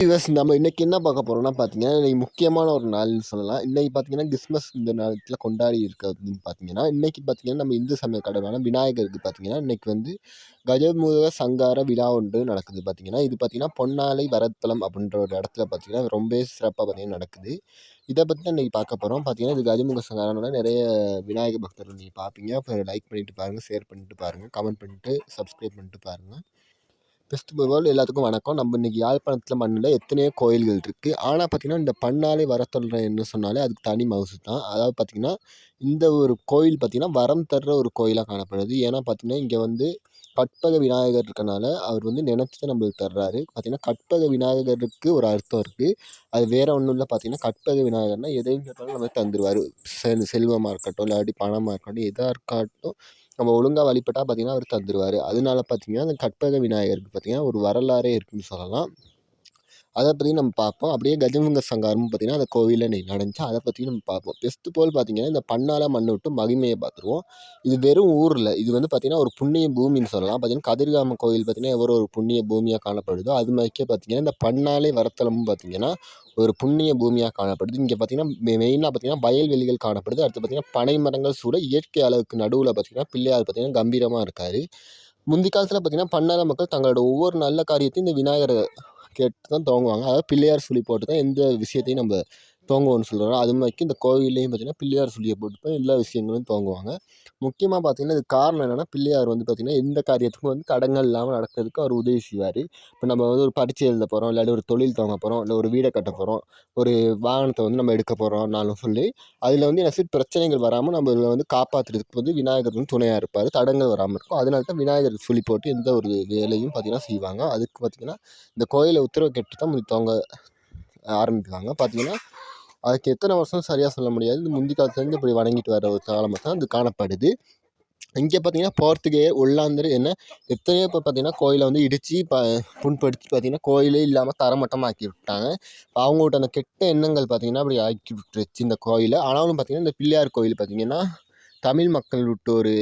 Viewers நம்ம இன்றைக்கி என்ன பார்க்க போகிறோம்னா பார்த்தீங்கன்னா இன்றைக்கி முக்கியமான ஒரு நாள்னு சொல்லலாம். இன்றைக்கி பார்த்தீங்கன்னா கிறிஸ்மஸ் இந்த நேரத்தில் கொண்டாடி இருக்கிறதுன்னு பார்த்தீங்கன்னா இன்றைக்கி பார்த்தீங்கன்னா நம்ம இந்து சமய கடவுளான விநாயகருக்கு பார்த்தீங்கன்னா இன்றைக்கி வந்து கஜமுக சங்கார விழா ஒன்று நடக்குது பார்த்தீங்கன்னா. இது பார்த்தீங்கன்னா பொன்னாலை வரத்தலம் அப்படின்ற ஒரு இடத்துல பார்த்தீங்கன்னா ரொம்ப சிறப்பாக பார்த்தீங்கன்னா நடக்குது. இதை பற்றி தான் இன்றைக்கி பார்க்க போகிறோம் பார்த்தீங்கன்னா இது கஜமுக சங்காரம்னா நிறைய விநாயகர் பக்தர்கள் நீங்கள் பார்ப்பீங்க. அப்புறம் லைக் பண்ணிட்டு பாருங்கள் ஷேர் பண்ணிட்டு பாருங்கள் கமெண்ட் பண்ணிட்டு சப்ஸ்கிரைப் பண்ணிட்டு பாருங்கள் பெஸ்ட் வேர்ல்டு எல்லாத்துக்கும் வணக்கம். நம்ம இன்றைக்கி யாழ்ப்பாணத்தில் மண்ணில் எத்தனையோ கோயில்கள் இருக்குது ஆனால் பார்த்திங்கன்னா இந்த பண்ணாலே வர என்ன சொன்னாலே அதுக்கு தனி மவுசு தான். அதாவது பார்த்திங்கன்னா இந்த ஒரு கோயில் பார்த்திங்கன்னா வரம் தர்ற ஒரு கோயிலாக காணப்படுது. ஏன்னா பார்த்திங்கன்னா இங்கே வந்து கற்பக விநாயகர் இருக்கனால அவர் வந்து நினச்சி நம்மளுக்கு தர்றாரு. பார்த்திங்கன்னா கற்பக விநாயகருக்கு ஒரு அர்த்தம் இருக்குது அது வேறு ஒன்றும் இல்லை. பார்த்திங்கன்னா கற்பக விநாயகர்னால் எதையும் கேட்டாலும் நம்ம தந்துடுவார் செல் செல்வமாக இருக்கட்டும் இல்லாட்டி பணமாக இருக்கட்டும் எதாக இருக்கட்டும் நம்ம ஒழுங்காக வழிபட்டால் பார்த்திங்கன்னா அவர் தந்துடுவார் அதனால பார்த்திங்கன்னா அந்த கற்பக விநாயகருக்கு பார்த்திங்கன்னா ஒரு வரலாறே இருக்குதுன்னு சொல்லலாம். அதை பற்றி நம்ம பார்ப்போம். அப்படியே கஜமுங்க சங்காரமும் பார்த்திங்கன்னா அந்த கோவிலில் இன்றைக்கி நடந்துச்சு அதை பற்றி நம்ம பார்ப்போம். பெஸ்ட்டு போல் பார்த்திங்கன்னா இந்த பண்ணால மண்ணை விட்டு மகிமையை பார்த்துருவோம். இது வெறும் ஊரில். இது வந்து பார்த்திங்கன்னா ஒரு புண்ணிய பூமின்னு சொல்லலாம். பார்த்திங்கன்னா கதிர்காம கோவில் பார்த்திங்கன்னா எவ்வளோ ஒரு புண்ணிய பூமியாக காணப்படுதோ அது மாதிரிக்கே பார்த்திங்கன்னா இந்த பண்ணாலே வரத்தலமும் பார்த்திங்கன்னா ஒரு புண்ணிய பூமியாக காணப்படுது. இங்கே பார்த்திங்கன்னா மெயினாக பார்த்திங்கன்னா வயல்வெளிகள் காணப்படுது. அடுத்து பார்த்திங்கன்னா பனை மரங்கள் சூட இயற்கை அளவுக்கு நடுவில் பார்த்திங்கன்னா பிள்ளையார் பார்த்திங்கன்னா கம்பீரமாக இருக்கார். முந்தி காலத்தில் பார்த்திங்கன்னா பண்ணாத மக்கள் தங்களோட ஒவ்வொரு நல்ல காரியத்தையும் இந்த விநாயகரை கேட்டு தான் துவங்குவாங்க. அதாவது பிள்ளையார் சொல்லி போட்டு தான் எந்த விஷயத்தையும் நம்ம துவங்குவோம்னு சொல்கிறாங்க அது மாதிரி இந்த கோவில்லையும் பார்த்திங்கன்னா பிள்ளையார் சொல்லியை போட்டு எல்லா விஷயங்களும் துவங்குவாங்க முக்கியமாக பார்த்திங்கன்னா இது காரணம் என்னென்னா பிள்ளையார் வந்து பார்த்திங்கன்னா எந்த காரியத்துக்கும் வந்து தடங்கள் இல்லாமல் நடக்கிறதுக்கு அவர் உதவி செய்வார். இப்போ நம்ம வந்து ஒரு பரிச்சை எழுத போகிறோம் இல்லாட்டி ஒரு தொழில் துவங்க போகிறோம் இல்லை ஒரு வீடை கட்ட போகிறோம் ஒரு வாகனத்தை வந்து நம்ம எடுக்க போகிறோம்னாலும் சொல்லி அதில் வந்து என்ன சொல்லி பிரச்சனைகள் வராமல் நம்ம இதில் வந்து காப்பாற்றுறதுக்கு வந்து விநாயகர் வந்து துணையாக இருப்பார். தடங்கள் வராமல் இருக்கும். அதனால தான் விநாயகர் சொல்லி போட்டு எந்த ஒரு வேலையும் பார்த்திங்கன்னா செய்வாங்க. அதுக்கு பார்த்திங்கன்னா இந்த கோயிலை உத்தரவு கெட்டு தான் தோங்க ஆரம்பிப்பாங்க. பார்த்திங்கன்னா அதுக்கு எத்தனை வருஷம் சரியாக சொல்ல முடியாது. இந்த முந்தி காலத்துலேருந்து இப்படி வணங்கிட்டு வர ஒரு காலமாக தான் அது காணப்படுது. இங்கே பார்த்தீங்கன்னா போர்த்துகே உள்ளாந்தர் என்ன எத்தனையோ இப்போ பார்த்தீங்கன்னா கோயிலை வந்து இடித்து ப புண்படுத்தி பார்த்தீங்கன்னா கோயிலே இல்லாமல் தரமட்டமாக்கி விட்டாங்க. அவங்கள்ட்ட அந்த கெட்ட எண்ணங்கள் பார்த்தீங்கன்னா அப்படி ஆக்கி விட்டுருச்சு இந்த கோயிலை. ஆனாலும் பார்த்தீங்கன்னா இந்த பிள்ளையார் கோயில் பார்த்தீங்கன்னா தமிழ் மக்கள் விட்டு ஒரு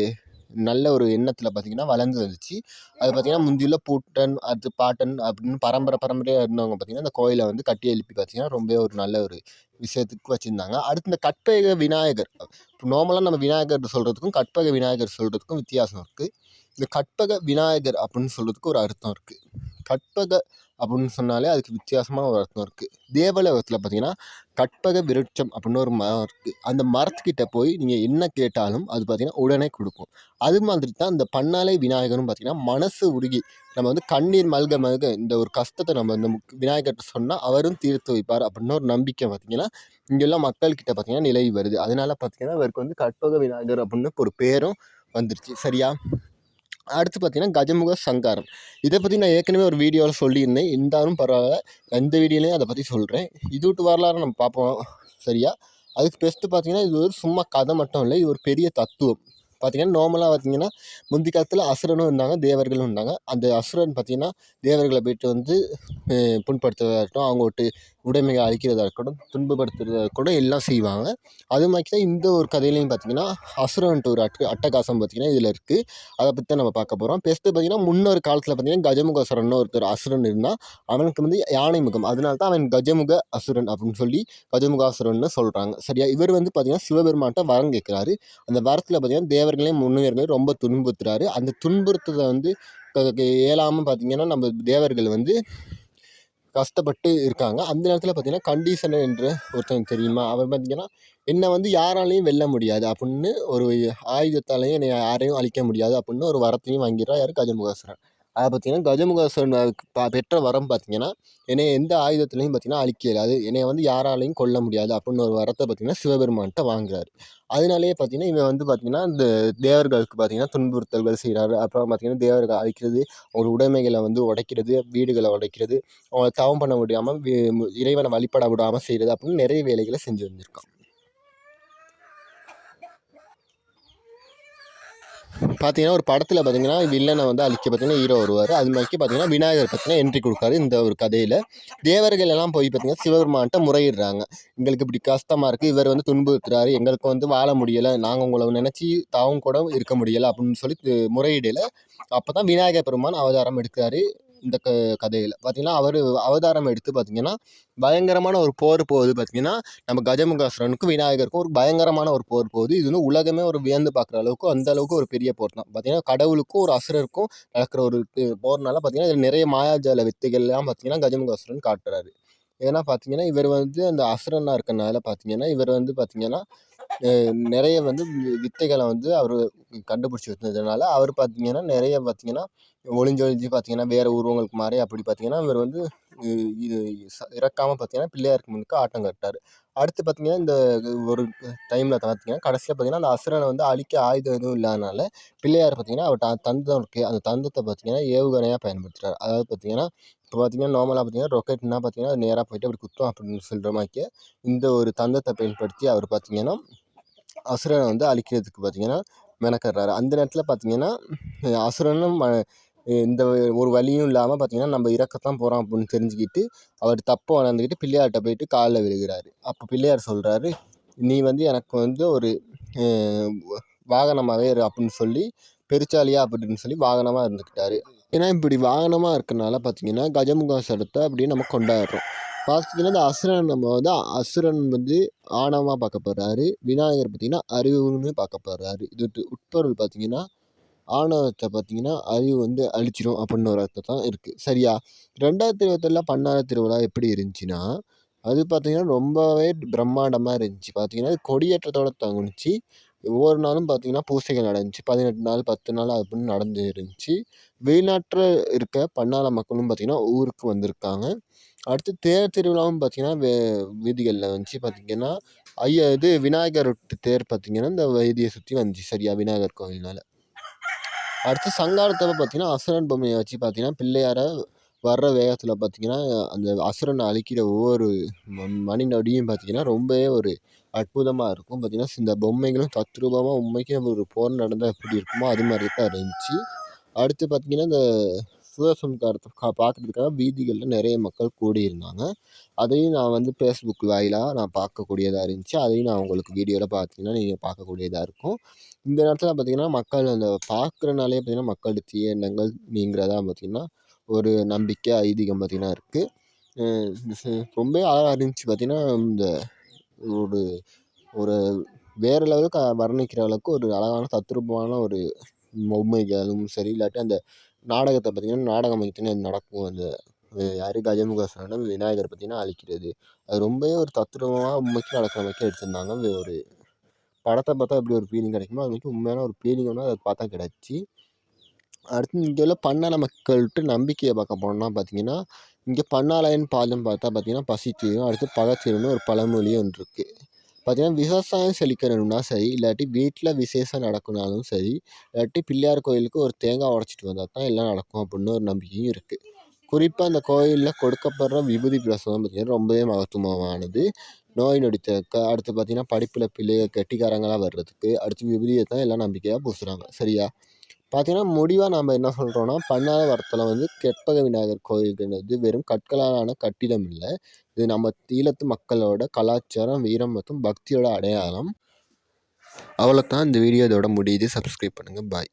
நல்ல ஒரு எண்ணத்தில் பார்த்திங்கன்னா வளர்ந்து வந்துச்சு. அது பார்த்திங்கன்னா முந்தியுள்ள பூட்டன் அது பாட்டன் அப்படின்னு பரம்பரை பரம்பரையாக இருந்தவங்க பார்த்திங்கன்னா அந்த கோயிலை வந்து கட்டி எழுப்பி பார்த்திங்கன்னா ரொம்ப ஒரு நல்ல ஒரு விஷயத்துக்கு வச்சுருந்தாங்க. அடுத்து இந்த கற்பக விநாயகர். இப்போ நார்மலாக நம்ம விநாயகர் சொல்கிறதுக்கும் கற்பக விநாயகர் சொல்கிறதுக்கும் வித்தியாசம் இருக்குது இந்த கற்பக விநாயகர் அப்படின்னு சொல்கிறதுக்கு ஒரு அர்த்தம் இருக்குது கற்பக அப்படின்னு சொன்னாலே அதுக்கு வித்தியாசமாக ஒரு அர்த்தம் இருக்குது தேவலோகத்தில் பார்த்தீங்கன்னா கற்பக விருட்சம் அப்படின்னு ஒரு மரம் இருக்குது அந்த மரத்துக்கிட்ட போய் நீங்கள் என்ன கேட்டாலும் அது பார்த்திங்கன்னா உடனே கொடுக்கும். அது மாதிரி தான் இந்த பண்ணாலை விநாயகரும் பார்த்திங்கன்னா மனசு உருகி நம்ம வந்து கண்ணீர் மல்க மல்க இந்த ஒரு கஷ்டத்தை நம்ம இந்த விநாயகர்கிட்ட சொன்னால் அவரும் தீர்த்து வைப்பார் அப்படின்னு ஒரு நம்பிக்கை பார்த்திங்கன்னா இங்கெல்லாம் மக்கள்கிட்ட பார்த்திங்கன்னா நிலவி வருது. அதனால் பார்த்திங்கன்னா இவருக்கு வந்து கற்பக விநாயகர் அப்படின்னு ஒரு பேரும் வந்துருச்சு. சரியா? அடுத்து பார்த்தீங்கன்னா கஜமுக சங்காரம். இதை பற்றி நான் ஏற்கனவே ஒரு வீடியோவில் சொல்லியிருந்தேன். இருந்தாலும் பரவாயில்ல. எந்த வீடியோலையும் அதை பற்றி சொல்கிறேன் இது விட்டு வரலாறு நம்ம பார்ப்போம். சரியா? அதுக்கு பெஸ்ட்டு பார்த்தீங்கன்னா இது ஒரு சும்மா கதை மட்டும் இல்லை. இது ஒரு பெரிய தத்துவம். பார்த்திங்கன்னா நார்மலாக பார்த்திங்கன்னா முந்தி காலத்தில் அசுரனும் இருந்தாங்க தேவர்களும் இருந்தாங்க. அந்த அசுரன் பார்த்திங்கன்னா தேவர்களை போய்ட்டு வந்து புண்படுத்துவதாகட்டும் அவங்க விட்டு உடைமையை அழிக்கிறதா இருக்கட்டும் துன்பப்படுத்துறதா இருக்கட்டும் எல்லாம் செய்வாங்க. அது மாதிரி தான் இந்த ஒரு கதையிலையும் பார்த்திங்கன்னா அசுரன்ட்டு ஒரு அட்டு அட்டகாசம் பார்த்திங்கன்னா இதில் இருக்குது அதை பற்றி தான் நம்ம பார்க்க போகிறோம் பெஸ்ட்டு பார்த்திங்கன்னா முன்னொரு காலத்தில் பார்த்திங்கன்னா கஜமுக அசுரன் ஒருத்தர் அசுரன் இருந்தால் அவனுக்கு வந்து யானை முகம். அதனால தான் அவன் கஜமுக அசுரன் அப்படின்னு சொல்லி கஜமுக அசுரன்னு சொல்கிறாங்க சரியா? இவர் வந்து பார்த்திங்கன்னா சிவபெருமான்ட்ட வரம் கேட்குறாரு அந்த வரத்தில் பார்த்திங்கன்னா தேவர்களையும் முன்னேறலையும் ரொம்ப துன்புறுத்துறாரு. அந்த துன்புறுத்ததை வந்து இயலாமல் பார்த்திங்கன்னா நம்ம தேவர்கள் வந்து கஷ்டப்பட்டு இருக்காங்க. அந்த நேரத்தில் பார்த்திங்கன்னா கண்டிஷனர் என்று ஒருத்தவங்க தெரியுமா? அவர் பார்த்தீங்கன்னா என்னை வந்து யாராலையும் வெல்ல முடியாது அப்படின்னு ஒரு ஆயுதத்தாலையும் என்னை யாரையும் அழிக்க முடியாது அப்படின்னு ஒரு வரத்தையும் வாங்கிடுறா யார்? கஜமுகாசுரன் அதை பார்த்திங்கன்னா கஜமுகாசுரன் பெற்ற வரம் பார்த்திங்கன்னா என்னைய எந்த ஆயுதத்துலையும் பார்த்திங்கன்னா அழிக்க இயலாது. என்னை வந்து யாராலையும் கொல்ல முடியாது அப்படின்னு ஒரு வரத்தை பார்த்திங்கன்னா சிவபெருமான்கிட்ட வாங்குறாரு. அதனாலேயே பார்த்திங்கன்னா இவன் வந்து பார்த்திங்கன்னா இந்த தேவர்களுக்கு பார்த்திங்கன்னா துன்புறுத்தல்கள் செய்கிறாரு அப்புறம் பார்த்திங்கன்னா தேவர்கள் அழிக்கிறது அவங்க உடைமைகளை வந்து உடைக்கிறது வீடுகளை உடைக்கிறது அவங்க தவம் பண்ண முடியாமல் இறைவனை வழிபட விடாமல் செய்கிறது அப்படின்னு நிறைய வேலைகளை செஞ்சு வந்திருக்கான். பார்த்தீங்கன்னா ஒரு படத்தில் பார்த்தீங்கன்னா வில்லனை வந்து அழிக்க பார்த்தீங்கன்னா ஹீரோ வருவார். அது மாதிரி பார்த்தீங்கன்னா விநாயகர் பார்த்தீங்கன்னா என்ட்ரி கொடுக்காரு இந்த ஒரு கதையில். தேவர்கள் எல்லாம் போய் பார்த்தீங்கன்னா சிவபெருமான்கிட்ட முறையிடுறாங்க. எங்களுக்கு இப்படி கஷ்டமாக இருக்குது இவர் வந்து துன்புறுத்துறாரு. எங்களுக்கு வந்து வாழ முடியலை. நாங்கள் உங்களை நினச்சி தாவும் கூட இருக்க முடியலை அப்படின்னு சொல்லி முறையிடலை. அப்போ தான் விநாயகர் பெருமான் அவதாரம் எடுக்கிறாரு. இந்த க கதையில். பார்த்தீங்கன்னா அவர் அவதாரம் எடுத்து பார்த்தீங்கன்னா பயங்கரமான ஒரு போர் போகுது பார்த்தீங்கன்னா நம்ம கஜமுகாசுரனுக்கும் விநாயகருக்கும் ஒரு பயங்கரமான ஒரு போர் போகுது. இது வந்து உலகமே ஒரு வியந்து பார்க்குற அளவுக்கு அந்த அளவுக்கு ஒரு பெரிய போர் தான். பார்த்தீங்கன்னா கடவுளுக்கும் ஒரு அசுரருக்கும் நடக்கிற ஒரு போர்னால பார்த்தீங்கன்னா இதில் நிறைய மாயாஜால வித்தைகள்லாம் பார்த்தீங்கன்னா கஜமுகாசுரன் காட்டுறாரு. ஏன்னா பார்த்தீங்கன்னா இவர் வந்து அந்த அசுரனாக இருக்கனால பார்த்தீங்கன்னா இவர் வந்து பார்த்தீங்கன்னா நிறைய வந்து வித்தைகளை வந்து அவர் கண்டுபிடிச்சி வச்சதுனால அவர் பார்த்திங்கன்னா நிறைய பார்த்திங்கன்னா ஒளிஞ்சு ஒளிஞ்சு பார்த்திங்கன்னா வேறு உருவங்களுக்கு மாறி அப்படி பார்த்தீங்கன்னா இவர் வந்து இது இறக்காமல் பார்த்தீங்கன்னா பிள்ளையாருக்கு முன்னுக்கு ஆட்டம் கட்டார். அடுத்து பார்த்தீங்கன்னா இந்த ஒரு டைமில் பார்த்தீங்கன்னா கடைசியில் பார்த்தீங்கன்னா அந்த அசுரனை வந்து அழிக்க ஆயுதம் எதுவும் இல்லாதனால பிள்ளையார் பார்த்தீங்கன்னா அவர் தந்தம் இருக்குது அந்த தந்தத்தை பார்த்தீங்கன்னா ஏவுகணையாக பயன்படுத்துகிறார் அதாவது பார்த்தீங்கன்னா இப்போ பார்த்தீங்கன்னா நார்மலாக பார்த்தீங்கன்னா ரொக்கெட்னா பார்த்தீங்கன்னா நேராக போயிட்டு அப்படி குத்தும் அப்படின்னு சொல்கிற மாதிரிக்கு இந்த ஒரு தந்தத்தை பயன்படுத்தி அவர் பார்த்தீங்கன்னா அசுரனை வந்து அழிக்கிறதுக்கு பார்த்தீங்கன்னா மெனக்கடுறாரு. அந்த நேரத்தில் பார்த்தீங்கன்னா அசுரனும் எந்த இந்த ஒரு வழியும் இல்லாமல் பார்த்தீங்கன்னா நம்ம இறக்கத்தான் போகிறோம் அப்படின்னு தெரிஞ்சுக்கிட்டு அவர் தப்பை உணர்ந்துக்கிட்டு பிள்ளையார்கிட்ட போயிட்டு காலில் விழுகிறாரு. அப்போ பிள்ளையார் சொல்கிறாரு நீ வந்து எனக்கு வந்து ஒரு வாகனமாகவே இரு அப்படின்னு சொல்லி பெருச்சாலியா அப்படின்னு சொல்லி வாகனமாக இருந்துக்கிட்டாரு ஏன்னா இப்படி வாகனமாக இருக்கனால பார்த்தீங்கன்னா கஜமுகாசுரத்தை அப்படியே நம்ம கொண்டாடுறோம். பார்த்தீங்கன்னா இந்த அசுரன் நம்ம வந்து அசுரன் வந்து ஆணவமாக பார்க்க போகிறாரு விநாயகர் பார்த்தீங்கன்னா அறிவுன்னு பார்க்க போகிறாரு இது உட்பொருள் பார்த்தீங்கன்னா ஆணவத்தை பார்த்தீங்கன்னா அறிவு வந்து அழிச்சிரும் அப்படின்னு ஒரு அர்த்தம் தான் இருக்குது சரியா? ரெண்டாயிரத்தி இருபத்தேழில் பன்னார திருவிழா எப்படி இருந்துச்சுன்னா அது பார்த்தீங்கன்னா ரொம்பவே பிரம்மாண்டமாக இருந்துச்சு. பார்த்தீங்கன்னா அது கொடியேற்றத்தோட தங்குனுச்சு ஒவ்வொரு நாளும் பார்த்தீங்கன்னா பூசைகள் நடந்துச்சு. பதினெட்டு நாள் பத்து நாள் அப்படின்னு நடந்து இருந்துச்சு. வெளிநாட்டில் இருக்க பன்னார மக்களும் பார்த்தீங்கன்னா ஊருக்கு வந்திருக்காங்க. அடுத்து தேர் திருவிழாவும் பார்த்தீங்கன்னா வே வீதிகளில் வந்துச்சு. பார்த்தீங்கன்னா ஐயா இது விநாயகர் தேர் பார்த்திங்கன்னா இந்த வீதியை சுற்றி வந்துச்சு. சரியா? விநாயகர் கோவில்னால அடுத்து சங்காரத்தப்ப பார்த்தீங்கன்னா அசுரன் பொம்மையை வச்சு பார்த்தீங்கன்னா பிள்ளையார வர்ற வேகத்தில் பார்த்தீங்கன்னா அந்த அசுரனை அழிக்கிற ஒவ்வொரு ம- மணி நொடியும் பார்த்தீங்கன்னா ரொம்பவே ஒரு அற்புதமாக இருக்கும். பார்த்தீங்கன்னா இந்த பொம்மைகளும் தத்ரூபமாக உண்மைக்கே ஒரு போர் நடந்தால் எப்படி இருக்குமோ அது மாதிரி தான் இருந்துச்சு. அடுத்து பார்த்தீங்கன்னா இந்த சூரசம்காரத்தை கா பார்க்குறதுக்காக வீதிகளில் நிறைய மக்கள் கூடியிருந்தாங்க. அதையும் நான் வந்து ஃபேஸ்புக் வாயிலாக நான் பார்க்கக்கூடியதாக இருந்துச்சு. அதையும் நான் உங்களுக்கு வீடியோவில் பார்த்தீங்கன்னா நீங்கள் பார்க்கக்கூடியதாக இருக்கும். இந்த நேரத்தில் பார்த்தீங்கன்னா மக்கள் அந்த பார்க்குறனாலே பார்த்தீங்கன்னா மக்கள் தீய எண்ணங்கள் நீங்கிறதா பார்த்தீங்கன்னா ஒரு நம்பிக்கை ஐதீகம் பார்த்தீங்கன்னா இருக்குது ரொம்ப அழகாக இருந்துச்சு பார்த்தீங்கன்னா இந்த ஒரு ஒரு வேறு லெவலுக்கு வர்ணிக்கிற அளவுக்கு ஒரு அழகான தத்ரூபமான ஒரு பொம்மைகளும் சரி இல்லாட்டி அந்த நாடகத்தை பார்த்திங்கன்னா நாடகம் பார்த்தீங்கன்னா நடக்கும். அந்த யார் கஜமுகாசுரனை விநாயகர் பார்த்திங்கன்னா அழிக்கிறது அது ரொம்பவே ஒரு தத்ரூபமாக உண்மைக்கு நடக்கிற மாதிரி எடுத்திருந்தாங்க. ஒரு படத்தை பார்த்தா எப்படி ஒரு ஃபீலிங் கிடைக்குமோ அது மாதிரி உண்மையான ஒரு ஃபீலிங் வந்து அதை பார்த்தா கிடச்சி. அடுத்து இங்கே உள்ள பன்னால மக்கள்கிட்ட நம்பிக்கையை பார்க்க போனோம்னா பார்த்தீங்கன்னா இங்கே பன்னாலயன் பாதம் பார்த்தா பார்த்தீங்கன்னா பசித்தீரும். அடுத்து பகத்தீரும்னு ஒரு பழமொழி ஒன்று இருக்குது பார்த்தீங்கன்னா விவசாயம் செழிக்கணும்னா சரி இல்லாட்டி வீட்டில் விசேஷம் நடக்குனாலும் சரி இல்லாட்டி பிள்ளையார் கோயிலுக்கு ஒரு தேங்காய் உடச்சிட்டு வந்தால் தான் எல்லாம் நடக்கும் அப்படின்னு ஒரு நம்பிக்கையும் இருக்குது குறிப்பாக அந்த கோயிலில் கொடுக்கப்படுற விபூதி பிரசாதம் பார்த்தீங்கன்னா ரொம்பவே மகத்துவமானது. நோய் நொடி தீர்க்க அடுத்து பார்த்தீங்கன்னா படிப்பில் பிள்ளைகள் கெட்டிக்காரங்களாக வர்றதுக்கு அடுத்து விபூதியை தான் எல்லாம் நம்பிக்கையாக பூசுகிறாங்க சரியா? பார்த்தீங்கன்னா முடிவாக நம்ம என்ன சொல்கிறோன்னா பன்னாவரத்தில் வந்து கெட்பக விநாயகர் கோயில்ங்கிறது வெறும் கற்களாலான கட்டிடம் இல்லை. இது நம்ம ஈழத்து மக்களோட கலாச்சாரம் வீரம் மற்றும் பக்தியோட அடையாளம். அவ்வளோதான் இந்த வீடியோ இதோட முடியுது. சப்ஸ்கிரைப் பண்ணுங்கள் பாய்